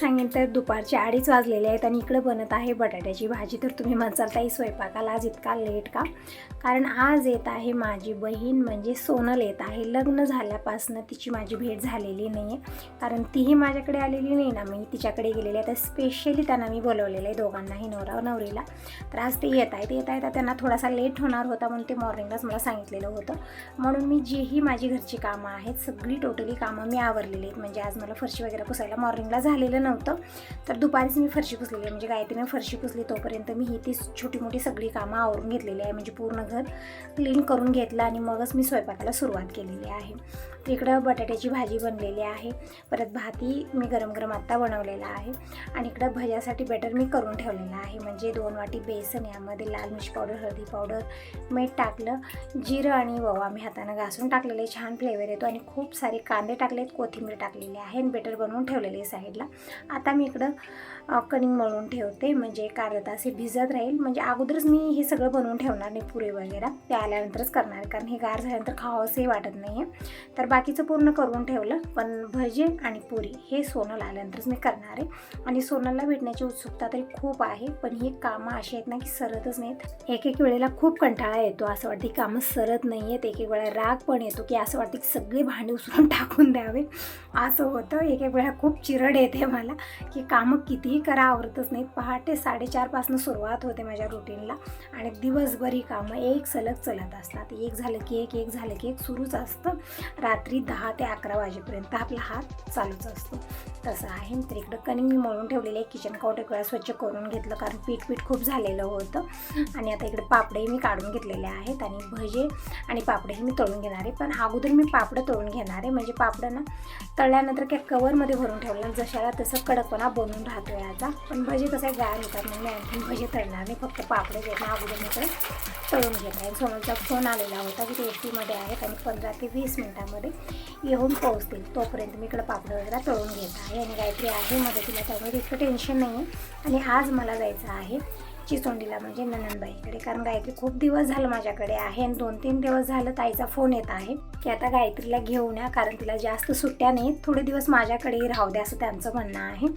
सांगितलं सांगेन तर दुपारचे अडीच वाजलेले आहेत आणि इकडं बनत आहे बटाट्याची भाजी. तर तुम्ही म्हणसाल ताई स्वयंपाकाला आज इतका लेट का? कारण आज येत आहे माझी बहीण म्हणजे सोनल येत आहे. लग्न झाल्यापासनं तिची माझी भेट झालेली नाही आहे कारण तीही माझ्याकडे आलेली नाही ना मी तिच्याकडे गेलेली आहे. तर स्पेशली त्यांना मी बोलवलेलं आहे दोघांनाही नवरा नवरीला. तर आज ते येत आहेत येत आहेत. त्यांना थोडासा लेट होणार होता म्हणून ते मॉर्निंगलाच मला सांगितलेलं होतं. म्हणून मी जीही माझी घरची कामं आहेत सगळी टोटली कामं मी आवरलेली आहेत. म्हणजे आज मला फरशी वगैरे पुसायला मॉर्निंगला झालेलं नव्हतं नव्हतं. तर दुपारीच मी फरशी पुसलेली आहे. म्हणजे गायत्रीने फरशी पुसली तोपर्यंत मी ही ती छोटी मोठी सगळी कामं आवरून घेतलेली आहे. म्हणजे पूर्ण घर क्लीन करून घेतलं आणि मगच मी स्वयंपाकाला सुरुवात केलेली आहे. तर इकडं बटाट्याची भाजी बनलेली आहे. परत भाती मी गरम गरम आत्ता बनवलेला आहे. आणि इकडं भज्यासाठी बेटर मी करून ठेवलेलं आहे. म्हणजे दोन वाटी बेसन यामध्ये लाल मिरची पावडर हळदी पावडर मीठ टाकलं जिरं आणि ववा मी हातानं घासून टाकलेले छान फ्लेवर येतो. आणि खूप सारे कांदे टाकलेत कोथिंबीर टाकलेली आहे आणि बेटर बनवून ठेवलेले आहे साईडला. आता मी इकडं कणिंग मळून ठेवते. म्हणजे एक अर्धा तास हे भिजत राहील. म्हणजे अगोदरच मी हे सगळं बनवून ठेवणार नाही पुरे वगैरे. ते आल्यानंतरच करणार. कारण हे गार झाल्यानंतर खावंसंही वाटत नाही आहे तर बाकीचं पूर्ण करून ठेवलं. पण भजे आणि पुरी हे सोनल आल्यानंतरच मी करणार आहे. आणि सोनलला भेटण्याची उत्सुकता तरी खूप आहे. पण ही कामं अशी आहेत ना की सरतच नाहीत. एक एक वेळेला खूप कंटाळा येतो. असं वाटतं की कामं सरत नाही आहेत एक एक वेळा राग पण येतो की असं वाटतं की सगळे भांडी उचलून टाकून द्यावे. असं होतं. एक एक वेळा खूप चिरड येते मला. की कामं कितीही करा आवरतच नाहीत. पहाटे साडेचारपासून सुरुवात होते माझ्या रुटीनला आणि दिवसभर ही कामं एक सलग चलत असतात. एक झालं की एक एक झालं की एक सुरूच असतं. रात्री दहा ते अकरा वाजेपर्यंत आपला हात चालूच असतो. तसं आहे. तर इकडं कणी मी मळून ठेवलेलं आहे. किचन काउट एक वेळा स्वच्छ करून घेतलं कारण पीठ पीठ खूप झालेलं होतं. आणि आता इकडे पापडेही मी काढून घेतलेले आहेत. आणि भजे आणि पापडेही मी तळून घेणार आहे. पण अगोदर मी पापडं तळून घेणार आहे. म्हणजे पापडं ना तळल्यानंतर काय कवरमध्ये भरून ठेवलं जशाला तसं कडकपणा बनून राहतो याचा. पण भजी कसे गार होतात म्हणून मी आणखी भजी तळणार नाही. फक्त पापडे घेत ना अगोदर मी ते तळून घेत आहे सोनलचा फोन आलेला होता की ते एस टीमध्ये आहेत आणि पंधरा ते वीस मिनटामध्ये येऊन पोहोचतील. तोपर्यंत मी इकडं पापड वगैरे तळून घेत आहे. आणि काहीतरी आहे मदतीला. त्यामुळे इतकं टेन्शन नाही आहे आणि आज मला जायचं आहे चिचोंडीला म्हणजे ननंदबाईकडे. कारण गायत्री खूप दिवस झालं माझ्याकडे आहे आणि दोन तीन दिवस झालं ताईचा फोन येत आहे की आता गायत्रीला घेऊन या कारण तिला जास्त सुट्ट्या नाहीत. थोडे दिवस माझ्याकडेही राहू द्या असं त्यांचं म्हणणं आहे.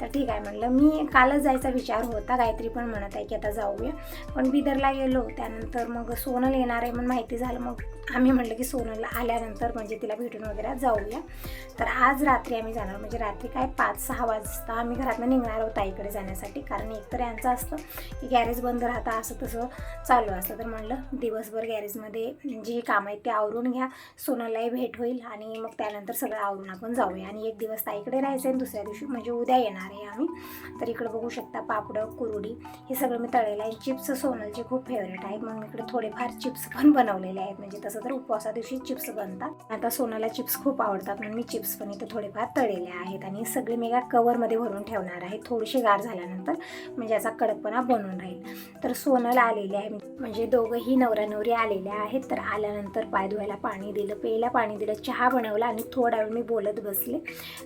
तर ठीक आहे म्हणलं मी कालच जायचा विचार होता. गायत्री पण म्हणत आहे की आता जाऊया. पण बिदरला गेलो त्यानंतर मग सोनल येणार आहे म्हणून माहिती झालं. मग आम्ही म्हटलं की सोनलला आल्यानंतर म्हणजे तिला भेटून वगैरे जाऊया. तर आज रात्री आम्ही जाणार म्हणजे रात्री काय पाच सहा वाजता आम्ही घरातनं निघणार आहोत ताईकडे जाण्यासाठी. कारण एकतर यांचं असतं गॅरेज बंद राहता असं तसं चालू असतं. तर म्हणलं दिवसभर गॅरेजमध्ये जे काम आहेत ते आवरून घ्या. सोनालाही भेट होईल आणि मग त्यानंतर सगळं आवरून आपण जाऊया. आणि एक दिवस ताईकडे राहायचं आहे दुसऱ्या दिवशी म्हणजे उद्या येणार आहे आम्ही. तर इकडं बघू शकता पापडं कुरडी हे सगळं मी तळलेलं आहे. चिप्स सोनलचे खूप फेवरेट आहेत. मग इकडे थोडेफार चिप्स पण बनवलेले आहेत. म्हणजे तसं तर उपवासा दिवशी चिप्स बनतात. आता सोनाला चिप्स खूप आवडतात म्हणून मी चिप्स पण इथं थोडेफार तळलेले आहेत. आणि सगळे मी एका कवरमध्ये भरून ठेवणार आहे. थोडीशी गार झाल्यानंतर म्हणजे याचा कडकपणा बनून राहील. तर सोनल आलेले आहे. म्हणजे दोघंही नवरा नवरी आलेल्या आहेत. तर आल्यानंतर पाय धुवायला पाणी दिलं प्यायला पाणी दिलं चहा बनवला आणि थोडा वेळ मी बोलत बसले.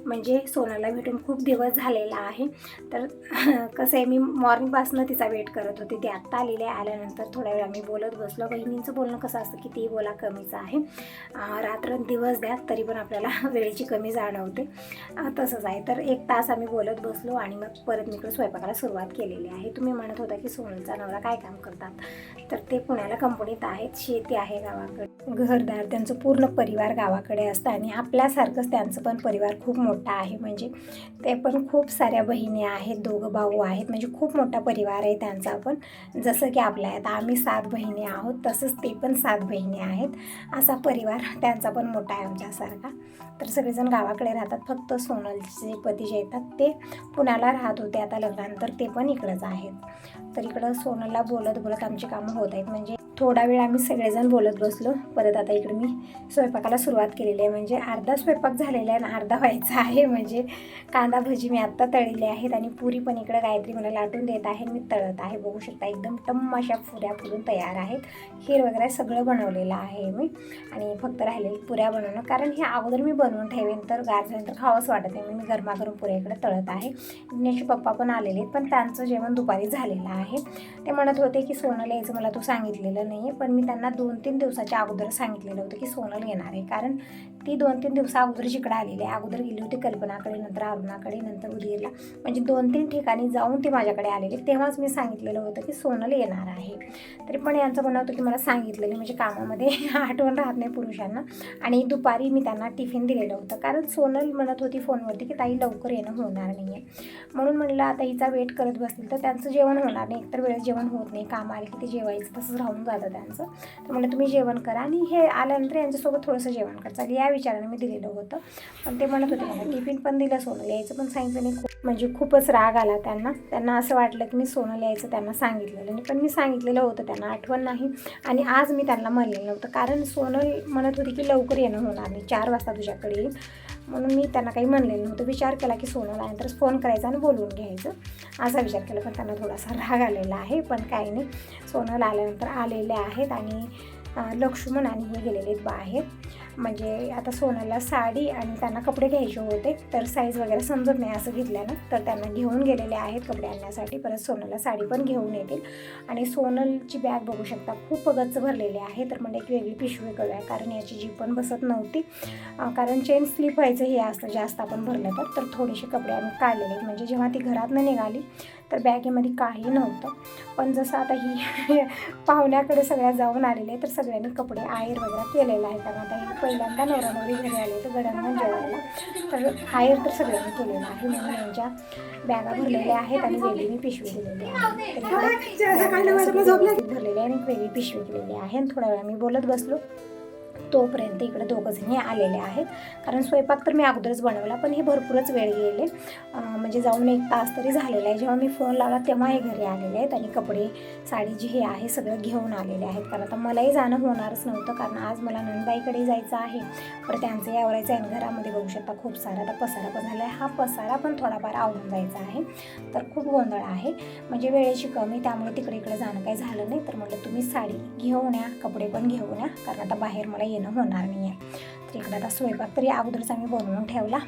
म्हणजे सोनलला भेटून खूप दिवस झालेला आहे. तर कसं आहे मी मॉर्निंगपासून तिचा वेट करत होते. ती आत्ता आलेली आहे. आल्यानंतर थोडा वेळ आम्ही बोलत बसलो. बहिणींचं बोलणं कसं असतं की ती बोला कमीचं आहे. रात्र दिवस द्या तरी पण आपल्याला वेळेची कमी जाणवते. तसंच आहे. तर एक तास आम्ही बोलत बसलो आणि मग परत मी स्वयंपाकाला सुरुवात केलेली आहे. तुम्ही म्हणत होता की सोनलचा नवरा काय काम करतात. तर ते पुण्याला कंपनीत आहेत शेती आहे गावाकडे. घरदार त्यांचं पूर्ण परिवार गावाकडे असतं आणि आपल्यासारखंच त्यांचं पण परिवार खूप मोठा आहे. म्हणजे ते पण खूप साऱ्या बहिणी आहेत दोघं भाऊ आहेत. म्हणजे खूप मोठा परिवार आहे त्यांचा पण. जसं की आपल्या आता आम्ही सात बहिणी आहोत तसंच ते पण सात बहिणी आहेत. असा परिवार त्यांचा पण मोठा आहे आमच्यासारखा. तर सगळेजण गावाकडे राहतात फक्त सोनलचे पती जे येतात ते पुण्याला राहत होते. आता लग्नानंतर ते पण इकडंच आहेत. तर इकडं सोनलला बोलत बोलत आमची कामं होत आहेत. म्हणजे थोडा वेळ आम्ही सगळेजण बोलत बसलो. परत आता इकडे मी स्वयंपाकाला सुरुवात केलेली आहे. म्हणजे अर्धा स्वयंपाक झालेला आहे आणि अर्धा व्हायचा आहे. म्हणजे कांदा भजी मी आत्ता तळलेली आहेत आणि पुरी पण इकडं गायत्री मला लाटून देत आहे मी तळत आहे. बघू शकता एकदम टम्म अशा पुऱ्या फुलून तयार आहेत. खीर वगैरे सगळं बनवलेलं आहे मी. आणि फक्त राहिलेली पुऱ्या बनवणं. कारण हे अगोदर मी बनवून ठेवेन तर गार झाल्यानंतर खावंच वाटत नाही. मी गरमागरम पुऱ्या इकडे तळत आहे. विघ्नेशचे पप्पा पण आलेले आहेत. पण त्यांचं जेवण दुपारी झालेलं आहे. ते म्हणत होते की सोनल यायचं मला तू सांगितलेलं नाही आहे पण मी त्यांना दोन तीन दिवसाच्या अगोदर सांगितलेलं होतं की सोनल येणार आहे. कारण ती दोन तीन दिवसा अगोदर जिकडे आलेली आहे अगोदर गेली होती कल्पनाकडे नंतर अरुणाकडे नंतर उदगीरला म्हणजे दोन तीन ठिकाणी जाऊन ती माझ्याकडे आलेली. तेव्हाच मी सांगितलेलं होतं की सोनल येणार आहे. तरी पण यांचं म्हणणं होतं की मला सांगितलेलं म्हणजे कामामध्ये आठवण राहत नाही पुरुषांना. आणि दुपारी मी त्यांना टिफिन दिलेलं होतं. कारण सोनल म्हणत होती फोनवरती की ताई लवकर येणं होणार नाही आहे म्हणून म्हणलं आता हिचा वेट करत बसतील तर त्यांचं जेवण होणार नाही. एकतर वेळेस जेवण होत नाही. काम आले की ते जेवायचं तसंच राहून जातं त्यांचं. तर म्हणलं तुम्ही जेवण करा आणि हे आल्यानंतर यांच्यासोबत थोडंसं जेवण करा. चालेल या विचाराने मी दिलेलं होतं. पण ते म्हणत होते मला टिफिन पण दिलं सोनं यायचं. पण सांगितलं नाही खूप म्हणजे खूपच राग आला त्यांना. त्यांना असं वाटलं की मी सोनं यायचं त्यांना सांगितलेलं नाही. पण मी सांगितलेलं होतं त्यांना आठवण नाही. आणि आज मी त्यांना म्हणलेलं नव्हतं. कारण सोनल म्हणत होती की लवकर येणं होणार नाही. चार वाजता तुझ्याकडे येईल म्हणून मी त्यांना काही म्हणलेलं नव्हतं. विचार केला की सोनल नंतरच फोन करायचा आणि बोलवून घ्यायचं. असा विचार केला पण त्यांना थोडासा राग आलेला आहे पण काही नाही. सोनल आल्यानंतर आलेले आहेत आणि लक्ष्मण आणि हे गेलेले आहेत. बाहेर म्हणजे आता सोनाला साडी आणि त्यांना कपडे घ्यायचे होते तर साईज वगैरे समजत नाही असं घेतल्यानं तर त्यांना घेऊन गेलेले आहेत कपडे आणण्यासाठी. परत सोनलला साडी पण घेऊन येतील. आणि सोनलची बॅग बघू शकता खूप गच्च भरलेली आहे. तर म्हणजे एक वेगळी पिशवी करूया कारण याची जी पण बसत नव्हती. कारण चेन स्लिप व्हायचं हे असतं जास्त आपण भरलं तर. तर थोडेसे कपडे आम्ही काढलेले आहेत. म्हणजे जेव्हा ती घरातनं निघाली तर बॅगेमध्ये काही नव्हतं. पण जसं आता ही पाहुण्याकडे सगळ्या जाऊन आलेले तर सगळ्यांनी कपडे आहेर वगैरे केलेलं आहे कारण आता ही पहिल्यांदा नवरा नवरी घरी आले तर गड्यांना जेवायला. तर आहेर तर सगळ्यांनी केलेलं आहे. म्हणून यांच्या बॅगा भरलेल्या आहेत आणि वेगळी पिशवी दिलेली आहे. भरलेली आहे आणि वेगळी पिशवी दिलेली आहे. आणि थोड्या वेळा मी बोलत बसलो. तोपर्यंत इकडे दोघंजणी आलेले आहेत. कारण स्वयंपाक तर मी अगोदरच बनवला पण हे भरपूरच वेळ गेले. म्हणजे जाऊन एक तास तरी झालेला आहे. जेव्हा मी फोन लावला तेव्हा हे घरी आलेले आहेत आणि कपडे साडी जी हे आहे सगळं घेऊन आलेले आहेत. कारण आता मलाही जाणं होणारच नव्हतं कारण आज मला नंदबाईकडे जायचं आहे. तर त्यांचं यावरायचं आहे आणि घरामध्ये बघू शकता खूप सारा आता पसारा पण झाला आहे हा पसारा पण थोडाफार आवडून जायचा आहे. तर खूप गोंधळ आहे. म्हणजे वेळेची कमी त्यामुळे तिकडे इकडे जाणं काही झालं नाही. तर म्हटलं तुम्ही साडी घेऊन या कपडे पण घेऊन या. कारण आता बाहेर मला येणं होणार नाही आहे तर इकडे आता स्वयंपाक तरी अगोदरच आम्ही बनवून ठेवला.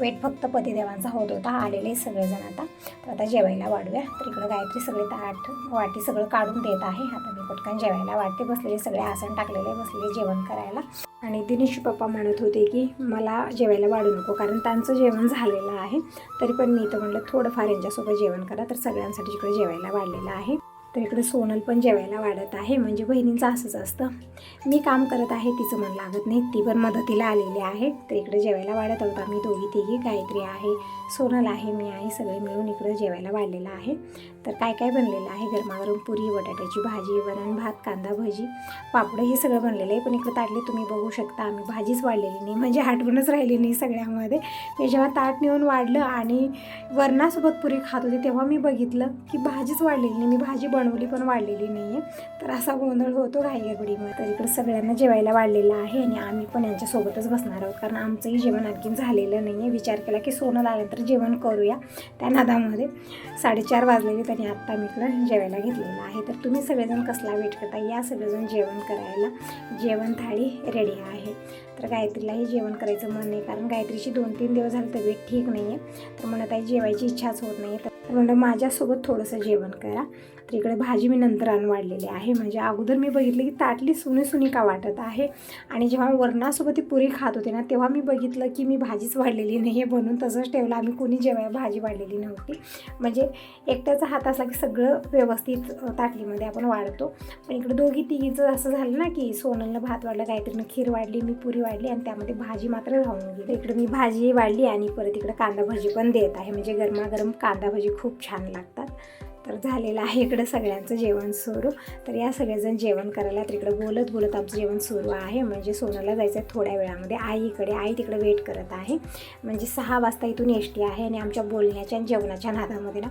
वेट फक्त पतिदेवांचा होत होता आलेले सगळेजण आता. तर आता जेवायला वाढूया. तर इकडं गायत्री सगळे ताट वाटी सगळं काढून देत आहे. आता मी पटकन जेवायला वाटते बसलेले सगळे आसन टाकलेले बसलेले जेवण करायला. आणि दिनेश पप्पा म्हणत होते की मला जेवायला वाढू नको कारण त्यांचं जेवण झालेलं आहे. तरी पण मी तर म्हणलं थोडंफार यांच्यासोबत जेवण करा. तर सगळ्यांसाठी इकडे जेवायला वाढलेलं आहे. तर इकडे सोनल पण जेवायला वाढत आहे म्हणजे बहिणींचं असंच असतं. मी काम करत आहे तिचं मन लागत नाही ती पण मदतीला आलेली आहे तर इकडे जेवायला वाढत आहोत आम्ही दोघी तिघी गायत्री आहे सोनल आहे मी आहे सगळे मिळून इकडे जेवायला वाढलेलं आहे. तर काय काय बनलेलं आहे? गरमागरम पुरी बटाट्याची भाजी वरण भात कांदा भजी पापडं हे सगळं बनलेलं आहे. पण इकडं ताटली तुम्ही बघू शकता. आम्ही भाजीच वाढलेली नाही. म्हणजे आठवणच राहिली नाही सगळ्यामध्ये. मी जेव्हा ताट नेऊन वाढलं आणि वरणासोबत पुरी खात होती तेव्हा मी बघितलं की भाजीच वाढलेली नाही. मी भाजी बनवली पण वाढलेली नाही आहे तर असा गोंधळ होतो घाईगडीमध्ये तर इकडं सगळ्यांना जेवायला वाढलेलं आहे आणि आम्ही पण यांच्यासोबतच बसणार आहोत. कारण आमचंही जेवण आणखीन झालेलं नाही आहे विचार केला की सोनं लागलं तर जेवण करूया. त्या नादामध्ये साडेचार वाजलेले तरी आत्ता मी इकडं जेवायला घेतलेलं आहे. तर तुम्ही सगळेजण कसला वेट करता या सगळेजण जेवण करायला जेवण थाळी रेडी आहे. तर गायत्रीलाही जेवण करायचं मन नाही कारण गायत्रीची दोन तीन दिवस झाले तब्येत ठीक नाही आहे तर म्हणत आहे जेवायची इच्छाच होत नाही तर म्हणलं माझ्यासोबत थोडंसं जेवण करा. तर इकडे भाजी मी नंतर आणून वाढलेली आहे. म्हणजे अगोदर मी बघितलं की ताटली सुनी सुनी का वाटत आहे. आणि जेव्हा वरणासोबत ती पुरी खात होते ना तेव्हा मी बघितलं की मी भाजीच वाढलेली नाही आहे बनून तसंच ठेवलं. आम्ही कोणी जेव्हा भाजी वाढलेली नव्हती. म्हणजे एकट्याचा हात असला की सगळं व्यवस्थित ताटलीमध्ये आपण वाढतो. पण इकडे दोघी तिघीचं असं झालं ना की सोनलनं भात वाढला गायत्रीनं खीर वाढली मी पुरी वाढली आणि त्यामध्ये भाजी मात्र राहून गेली. इकडे मी भाजी वाढली आणि परत इकडे कांदा भजी पण देत आहे. म्हणजे गरमागरम कांदा भजी खूप छान लागतात. तर झालेलं आहे इकडं सगळ्यांचं जेवण सुरू. तर या सगळेजण जेवण करायला तर इकडं बोलत बोलत आमचं जेवण सुरू आहे. म्हणजे सोनाला जायचं आहे थोड्या वेळामध्ये. आईकडे आई तिकडे वेट करत आहे. म्हणजे सहा वाजता इथून एस टी आहे आणि आमच्या बोलण्याच्या आणि जेवणाच्या नादामध्ये ना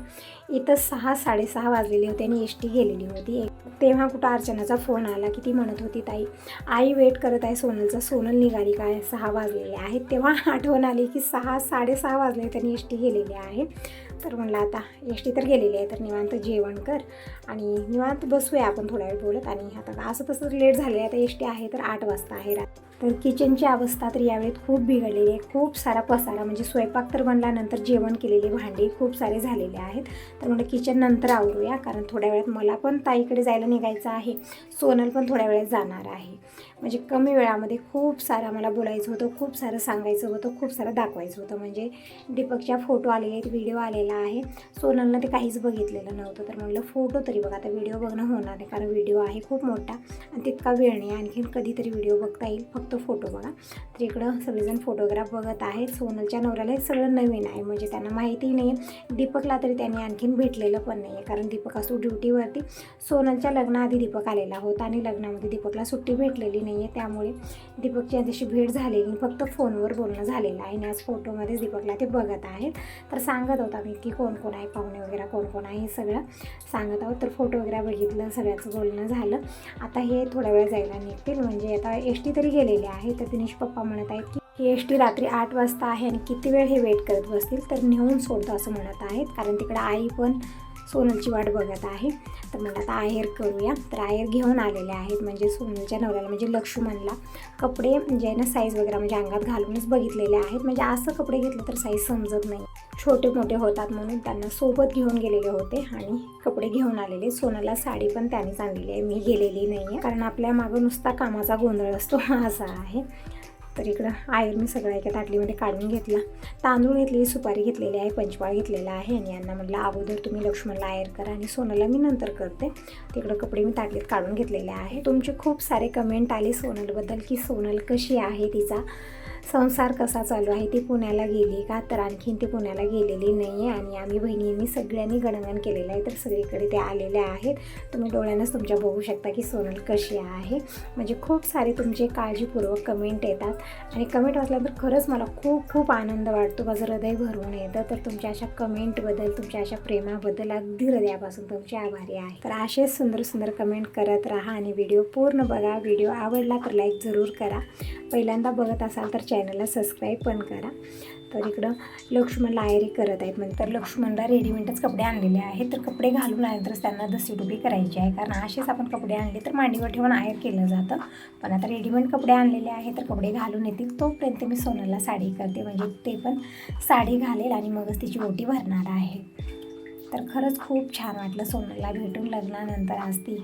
इथं सहा साडेसहा वाजलेली होती आणि एस टी गेलेली होती. तेव्हा कुठं अर्चनाचा फोन आला की ती म्हणत होती ताई आई वेट करत आहे सोनलचा. सोनल निघाली काय? सहा वाजलेले आहेत. तेव्हा आठवण आली की सहा साडेसहा वाजले त्यांनी एस टी गेलेली आहे. तर म्हणलं आता एस टी तर गेलेली आहे तर निवांत जेवण कर आणि निवांत बसूया आपण थोड्या वेळ बोलत आणि आता असं तसं लेट झाले आता एस टी आहे तर आठ वाजता आहे रात तर किचनची अवस्था तर यावेळेत खूप बिघडलेली आहे. खूप सारा पसारा म्हणजे स्वयंपाक तर बनल्यानंतर जेवण केलेली भांडी खूप सारे झालेले आहेत. तर म्हणजे किचन नंतर आवरूया कारण थोड्या वेळात मला पण ताईकडे जायला निघायचं आहे. सोनल पण थोड्या वेळात जाणार आहे. म्हणजे कमी वेळामध्ये खूप सारं मला बोलायचं होतं खूप सारं सांगायचं होतं खूप सारं दाखवायचं होतं. म्हणजे दीपकच्या फोटो आलेले आहेत व्हिडिओ आलेला आहे. सोनलनं ते काहीच बघितलेलं नव्हतं. तर म्हणलं फोटो तरी बघा आता व्हिडिओ बघणं होणार आहे कारण व्हिडिओ आहे खूप मोठा. आणि तितका वेळ नाही आणखीन कधीतरी व्हिडिओ बघता येईल. फक्त फोटो बघा. तर इकडं सगळेजण फोटोग्राफ बघत आहेत. सोनलच्या नवऱ्याला हे सगळं नवीन आहे. म्हणजे त्यांना माहिती नाही आहे दीपकला तरी त्यांनी आणखीन भेटलेलं पण नाही आहे कारण दीपक असतो ड्युटीवरती सोनलच्या लग्नाआधी दीपक आलेला होता आणि लग्नामध्ये दीपकला सुट्टी भेटलेली नाही आहे त्यामुळे दीपकची आधीशी भेट झालेली फक्त फोनवर बोलणं झालेलं आहे. आणि आज फोटोमध्येच दीपकला ते बघत आहेत. तर सांगत होता मी की कोण कोण आहे पाहुणे वगैरे कोण कोण आहे हे सगळं सांगत आहोत. तर फोटो वगैरे बघितलं सगळ्याचं बोलणं झालं. आता हे थोड्या वेळ जायला निघतील. म्हणजे आता एस टी तरी गेलेले आहे. तर दिनेश पप्पा म्हणत आहेत की ही एस टी रात्री आठ वाजता आहे आणि किती वेळ हे वेट करत बसतील? तर नेऊन सोडतो असं म्हणत आहेत. कारण तिकडं आई पण सोनलची वाट बघत आहे. तर मला आता आहेर करूया. तर आहेर घेऊन आलेले आहेत म्हणजे सोनलच्या नवऱ्याला म्हणजे लक्ष्मणला. कपडे म्हणजे ना साईज वगैरे म्हणजे अंगात घालूनच बघितलेले आहेत. म्हणजे असं कपडे घेतलं तर साईज समजत नाही. छोटे मोठे होतात म्हणून त्यांना सोबत घेऊन गेलेले होते आणि कपडे घेऊन आलेले. सोनाला साडी पण त्यानेच आणलेली आहे. मी गेलेली नाही आहे कारण आपल्या मागं नुसता कामाचा गोंधळ असतो. असा आहे. तर इकडं आयर मी सगळं एका ताटलीमध्ये काढून घेतला. तांदूळ घेतलेली सुपारी घेतलेली आहे पंचवाळ घेतलेला आहे आणि यांना म्हटलं अगोदर तुम्ही लक्ष्मणला आयर करा आणि सोनलला मी नंतर करते. तिकडं कपडे मी ताटलीत काढून घेतलेले आहे. तुमचे खूप सारे कमेंट आले सोनलबद्दल की सोनल कशी आहे तिचा. संसार कसा चालू आहे ती पुण्याला गेली का? तर आणखीन ती पुण्याला गेलेली नाही आहे आणि आम्ही बहिणींनी सगळ्यांनी गणगण केलेलं आहे. तर सगळीकडे ते आलेले आहेत. तुम्ही डोळ्यानंच तुमच्या बघू शकता की सोनल कशी आहे. म्हणजे खूप सारे तुमचे काळजीपूर्वक कमेंट येतात. आणि कमेंट वाचल्यानंतर खरंच मला खूप खूप आनंद वाटतो. माझं हृदय भरून येतं. तर तुमच्या अशा कमेंटबद्दल तुमच्या अशा प्रेमाबद्दल अगदी हृदयापासून तुमचे आभारी आहे. तर असेच सुंदर सुंदर कमेंट करत राहा आणि व्हिडिओ पूर्ण बघा. व्हिडिओ आवडला तर लाईक जरूर करा. पहिल्यांदा बघत असाल तर चॅनलला सबस्क्राईब पण करा. तर इकडं लक्ष्मणला आयरी करत आहेत म्हणजे तर लक्ष्मणला रेडीमेडच कपडे आणलेले आहेत. तर कपडे घालून आल्यानंतरच त्यांना दसीडुबी करायची आहे. कारण असेच आपण कपडे आणले तर मांडीवर ठेवून आयर केलं जातं. पण आता रेडीमेड कपडे आणलेले आहेत. तर कपडे घालून येतील. तोपर्यंत मी सोनाला साडी करते. म्हणजे ते पण साडी घालेल आणि मगच तिची ओटी भरणार आहे. तर खरंच खूप छान वाटलं सोनाला भेटून लग्नानंतर आज ती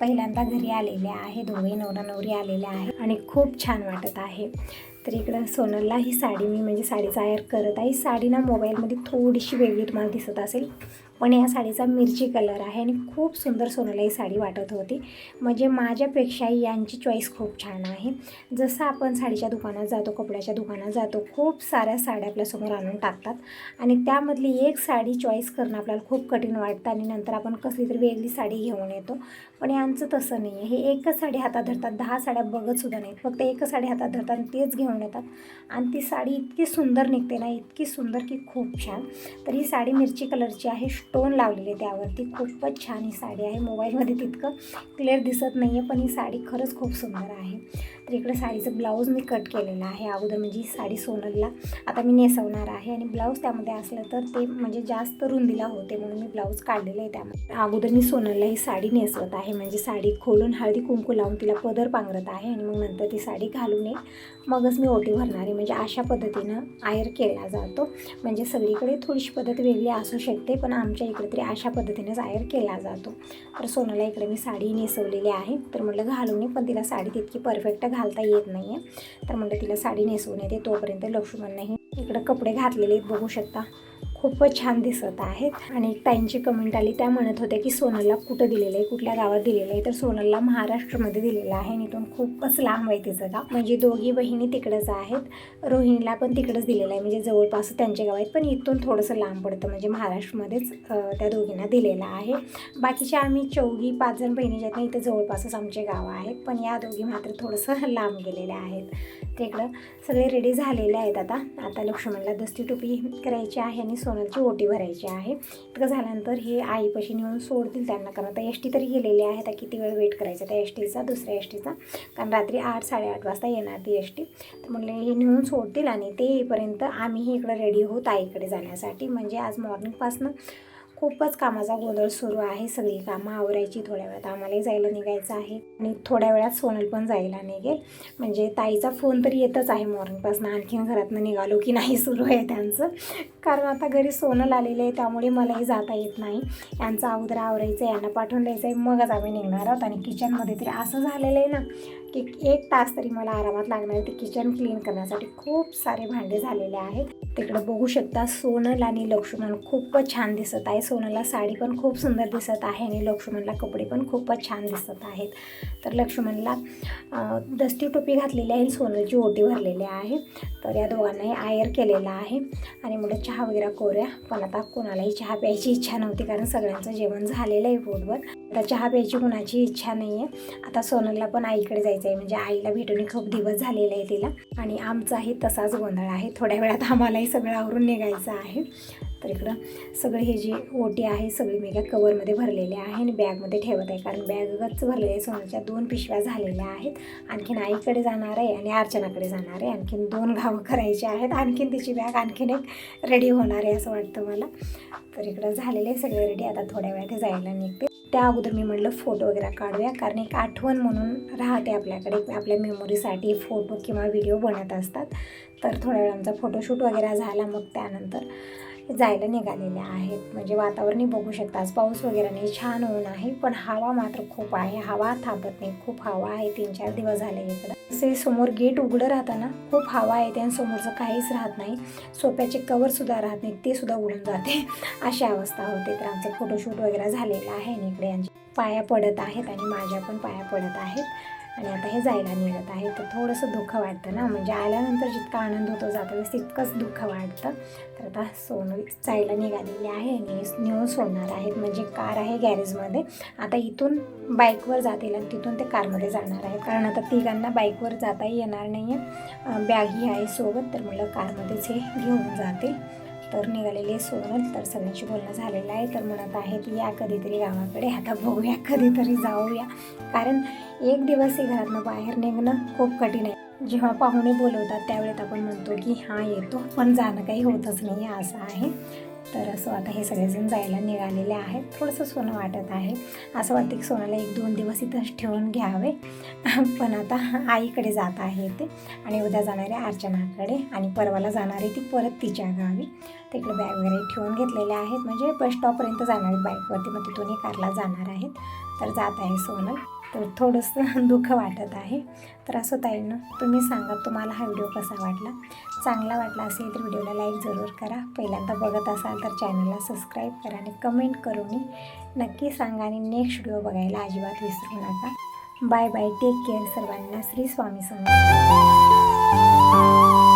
पहिल्यांदा घरी आलेल्या आहे. दोघे नवरा नवरी आलेल्या आहे. आणि खूप छान वाटत आहे. तर इकडं सोनलला ही साडी मी म्हणजे साडीचा तयार करत आहे. साडी ना मोबाईलमध्ये थोडीशी वेगळी तुम्हाला दिसत असेल. पण या साडीचा मिरची कलर आहे आणि खूप सुंदर सोनलाई ही साडी वाटत होती. म्हणजे माझ्यापेक्षाही यांची चॉईस खूप छान आहे. जसं आपण साडीच्या दुकानात जातो कपड्याच्या दुकानात जातो खूप साऱ्या साड्या आपल्यासमोर आणून टाकतात. आणि त्यामधली एक साडी चॉईस करणं आपल्याला खूप कठीण वाटतं आणि नंतर आपण कसली तरी वेगळी साडी घेऊन येतो. पण यांचं तसं नाही आहे हे एकच साडी हातात धरतात. दहा साड्या बघतसुद्धा नाहीत. फक्त एकच साडी हातात धरतात आणि तेच घेऊन येतात. आणि ती साडी इतकी सुंदर निघते ना इतकी सुंदर की खूप छान. तर ही साडी मिरची कलरची आहे. स्टोन लावलेले त्यावरती खूपच छान ही साडी आहे. मोबाईलमध्ये तितकं क्लिअर दिसत नाही आहे पण ही साडी खरंच खूप सुंदर आहे. तर इकडे साडीचं ब्लाऊज मी कट केलेलं आहे. अगोदर म्हणजे ही साडी सोनलला. आता मी नेसवणार आहे आणि ब्लाऊज त्यामध्ये असलं तर ते म्हणजे जास्त रुंदीला होते म्हणून मी ब्लाऊज काढलेलं आहे त्यामध्ये. अगोदर मी सोनलला ही साडी नेसवत आहे. म्हणजे साडी खोलून हळदी कुंकू लावून तिला पदर पांघरत आहे आणि मग नंतर ती साडी घालून ये. मगच मी ओटी भरणार आहे. म्हणजे अशा पद्धतीनं आयर केला जातो. म्हणजे सगळीकडे थोडीशी पद्धत वेगळी असू शकते पण आमच्या इकडे तरी अशा पद्धतीनेच आयर केला जातो. तर सोनलला इकडे मी साडी नेसवलेली आहे. तर म्हटलं घालून ये पण तिला साडी तितकी परफेक्ट घालता येत नाही आहे तर म्हटलं तिला साडी नेसवून येते तोपर्यंत लक्ष्मणनेही इकडं कपडे घातलेले आहेत बघू शकता. खूपच छान दिसत आहेत. आणि त्यांची ताईंची कमेंट आली त्या म्हणत होत्या की सोनलला कुठं दिलेलं आहे कुठल्या गावात दिलेलं आहे? तर सोनलला महाराष्ट्रामध्ये दिलेलं आहे आणि इथून खूपच लांब आहे तिचं गाव. म्हणजे दोघी बहिणी तिकडंच आहेत. रोहिणीला पण तिकडंच दिलेलं आहे. म्हणजे जवळपास त्यांचे गाव आहेत पण इथून थोडंसं लांब पडतं. म्हणजे महाराष्ट्रामध्येच त्या दोघींना दिलेलं आहे. बाकीच्या आम्ही चौघी पाच जण बहिणी ज्यात इथं इथे जवळपासच आमचे गाव आहेत. पण या दोघी मात्र थोडंसं लांब गेलेल्या आहेत. तिकडं सगळे रेडी झालेले आहेत आता. आता लक्ष्मणला दस्ती टोपी करायची आहे आणि सो सोन्याची ओटी भरायची आहे. इतकं झाल्यानंतर हे आईपाशी नेऊन सोडतील त्यांना कारण आता एस टी तरी गेलेली आहे आता किती वेळ वेट करायचा त्या एस टीचा दुसऱ्या एस टीचा. कारण रात्री आठ साडेआठ वाजता येणार ती एस टी. तर म्हणले हे नेऊन सोडतील आणि ते येईपर्यंत आम्हीही इकडं रेडी होत आईकडे जाण्यासाठी. म्हणजे आज मॉर्निंगपासनं खूपच कामाचा गोंधळ सुरू आहे. सगळी कामं आवरायची थोड्या वेळात आम्हालाही जायला निघायचं आहे. आणि थोड्या वेळात सोनल पण जायला निघेल. म्हणजे ताईचा फोन तरी येतच आहे मॉर्निंगपासून. आणखीन घरातनं निघालो की नाही सुरू आहे त्यांचं. कारण आता घरी सोनल आलेलं आहे त्यामुळे मलाही जाता येत नाही. यांचं अगोदर आवरायचं आहे यांना पाठवून द्यायचं आहे मगच आम्ही निघणार आहोत. आणि किचनमध्ये तरी असं झालेलं आहे ना की एक तास तरी मला आरामात लागणार आहे. ते किचन क्लीन करण्यासाठी खूप सारे भांडे झालेले आहेत. तिकडं बघू शकता सोनल आणि लक्ष्मण खूपच छान दिसत आहे. सोनलला साडी पण खूप सुंदर दिसत आहे आणि लक्ष्मणला कपडे पण खूपच छान दिसत आहेत. तर लक्ष्मणला दस्ती टोपी घातलेली आहे. सोनलची ओटी भरलेली आहे. तर या दोघांनाही आयर केलेला आहे. आणि मुलं चहा वगैरे कोऱ्या पण आता कोणालाही चहा प्यायची इच्छा नव्हती कारण सगळ्यांचं जेवण झालेलं आहे पोटभर. आता चहा प्यायची कुणाची इच्छा नाही आहे आता सोनलला पण आईकडे जायचं आहे. म्हणजे आईला भेटून खूप दिवस झालेले आहे तिला. आणि आमचाही तसाच गोंधळ आहे. थोड्या वेळात आम्हालाही सगळं आवरून निघायचं आहे. तर इकडं सगळं हे जी ओटी आहे सगळी मी एका कवरमध्ये भरलेले आहे आणि बॅगमध्ये ठेवत आहे. कारण बॅगच गच्च भरलेली आहे. सोन्याच्या दोन पिशव्या झालेल्या आहेत. आणखीन आईकडे जाणार आहे आणि अर्चनाकडे जाणार आहे. आणखीन दोन गावं करायची आहेत. आणखीन तिची बॅग आणखीन एक रेडी होणार आहे असं वाटतं मला. तर इकडं झालेलं आहे. सगळे रेडी आता थोड्या वेळात जायला निघते. त्या अगोदर मी म्हटलं फोटो वगैरे काढूया. कारण एक आठवण म्हणून राहते आपल्याकडे. आपल्या मेमोरीसाठी फोटो किंवा व्हिडिओ बनत असतात. तर थोड्या वेळ आमचा फोटोशूट वगैरे झाला. मग त्यानंतर जायला निघालेले आहेत. म्हणजे वातावरणही बघू शकता. पाऊस वगैरे नाही छान ऊन आहे पण हवा मात्र खूप आहे. हवा थांबत नाही. खूप हवा आहे. तीन चार दिवस झाले इकडं. तसे समोर गेट उघडं राहतं ना खूप हवा येते आणि समोरचं काहीच राहत नाही. सोप्याचे कवरसुद्धा राहत नाही ते सुद्धा उडून जाते. अशी अवस्था होते. तर आमचं फोटोशूट वगैरे झालेलं आहे आणि इकडे यांचे पाया पडत आहेत आणि माझ्या पण पाया पडत आहेत. आणि आता हे जायला निघत आहे. तर थोडंसं दुःख वाटतं ना. म्हणजे आल्यानंतर जितका आनंद होतो जाता तितकंच दुःख वाटतं. तर आता सोनं जायला निघालेली आहे आणि नेऊन सोडणार आहेत. म्हणजे कार आहे गॅरेजमध्ये. आता इथून बाईकवर जातील आणि तिथून ते कारमध्ये जाणार आहे कारण आता तिघांना बाईकवर जाताही येणार नाही आहे बॅगही आहे सोबत. तर मला कारमध्येच हे घेऊन जातील तर निघालेली आहे सोनल तर सगळ्यांशी बोलणं झालेलं आहे. तर म्हणत आहेत या कधीतरी गावाकडे. आता बघूया कधीतरी जाऊया. कारण एक दिवस हे घरातनं बाहेर निघणं खूप कठीण आहे. जेव्हा पाहुणे बोलवतात त्यावेळेत आपण म्हणतो की हां येतो. पण जाणं काही होतच नाही असं आहे. तर असं आता हे सगळेजण जायला निघालेले आहेत. थोडंसं सोनं वाटत आहे. असं वाटतं की सोनाला एक दोन दिवस इथंच ठेवून घ्यावे. पण आता आईकडे जात आहे ते आणि उद्या जाणारे अर्चनाकडे आणि परवाला जाणारे ती परत तिच्या गावी. तिकडे बॅग वगैरे ठेवून घेतलेले आहेत. म्हणजे बस स्टॉपपर्यंत जाणार आहेत बाईकवरती मग तिथूनही कारला जाणार आहेत. तर जात आहे सोनल तर थोडंसं दुःख वाटत आहे. तर असं ताईनं तुम्ही सांगा तुम्हाला हा व्हिडिओ कसा वाटला? चांगला वाटला असेल तर व्हिडिओला लाईक जरूर करा. पहिल्यांदा बघत असाल तर चॅनलला सबस्क्राईब करा आणि कमेंट करून नक्की सांगा आणि नेक्स्ट व्हिडिओ बघायला अजिबात विसरू नका. बाय बाय टेक केअर सर्वांना. श्री स्वामी समर्थ.